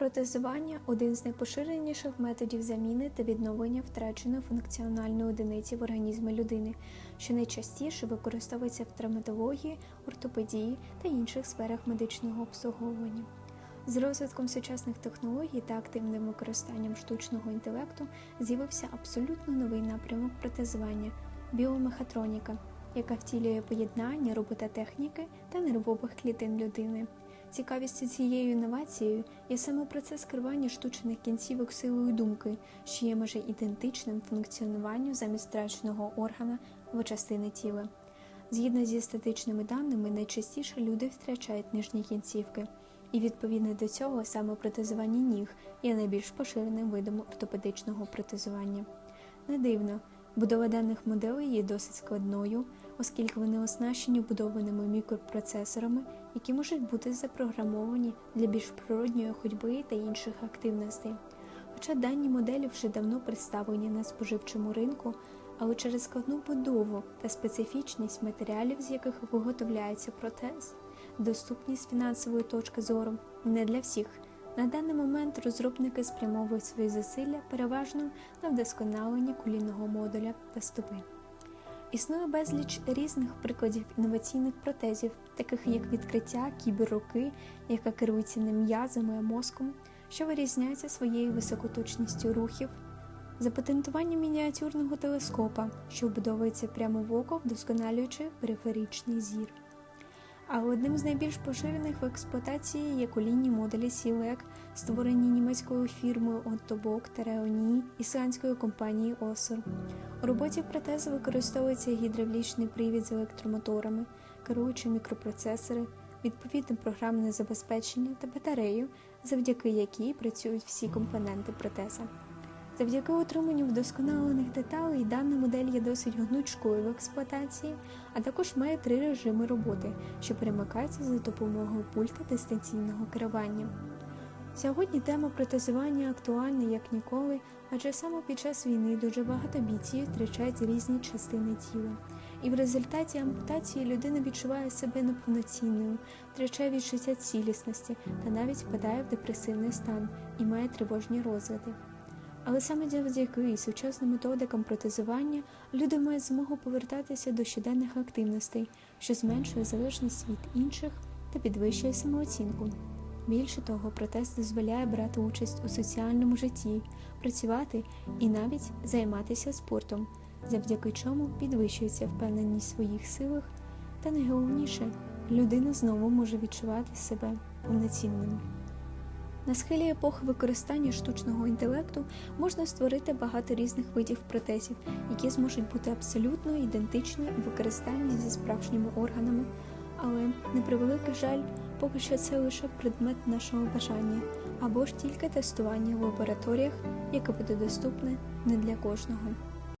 Протезування один з найпоширеніших методів заміни та відновлення втраченої функціональної одиниці в організмі людини, що найчастіше використовується в травматології, ортопедії та інших сферах медичного обслуговування. З розвитком сучасних технологій та активним використанням штучного інтелекту з'явився абсолютно новий напрямок протезування біомехатроніка, яка втілює поєднання робототехніки та нервових клітин людини. Цікавістю цією інновацією є саме процес керування штучних кінцівок силою думки, що є майже ідентичним функціонуванню замість втраченого органа або частини тіла. Згідно зі статичними даними, найчастіше люди втрачають нижні кінцівки, і відповідно до цього саме протезування ніг є найбільш поширеним видом ортопедичного протезування. Не дивно, будова даних моделей є досить складною, оскільки вони оснащені будованими мікропроцесорами, які можуть бути запрограмовані для більш природньої ходьби та інших активностей. Хоча дані моделі вже давно представлені на споживчому ринку, але через складну будову та специфічність матеріалів, з яких виготовляється протез, доступність фінансової точки зору не для всіх. На даний момент розробники спрямовують свої зусилля переважно на вдосконалення колінного модуля та стопи. Існує безліч різних прикладів інноваційних протезів, таких як відкриття кіберруки, яка керується не м'язами, а мозком, що вирізняється своєю високоточністю рухів, запатентування мініатюрного телескопа, що вбудовується прямо в око, вдосконалюючи периферичний зір. А одним з найбільш поширених в експлуатації є колінні модулі Сілек, створені німецькою фірмою Оттобок та Реоні ісландською компанією Осор. У роботі протезу використовується гідравлічний привід з електромоторами, керуючі мікропроцесори, відповідне програмне забезпечення та батарею, завдяки якій працюють всі компоненти протеза. Завдяки отриманню вдосконалених деталей дана модель є досить гнучкою в експлуатації, а також має три режими роботи, що перемикаються за допомогою пульта дистанційного керування. Сьогодні тема протезування актуальна як ніколи, адже саме під час війни дуже багато бійців втрачають різні частини тіла. І в результаті ампутації людина відчуває себе неповноцінною, втрачає відчуття цілісності та навіть впадає в депресивний стан і має тривожні розлади. Але саме завдяки сучасним методикам протезування люди мають змогу повертатися до щоденних активностей, що зменшує залежність від інших та підвищує самооцінку. Більше того, протез дозволяє брати участь у соціальному житті, працювати і навіть займатися спортом, завдяки чому підвищується впевненість в своїх силах, та найголовніше, людина знову може відчувати себе повноцінним. На схилі епохи використання штучного інтелекту можна створити багато різних видів протезів, які зможуть бути абсолютно ідентичні у використанні зі справжніми органами, але, на превеликий жаль, поки що це лише предмет нашого бажання або ж тільки тестування в лабораторіях, яке буде доступне не для кожного.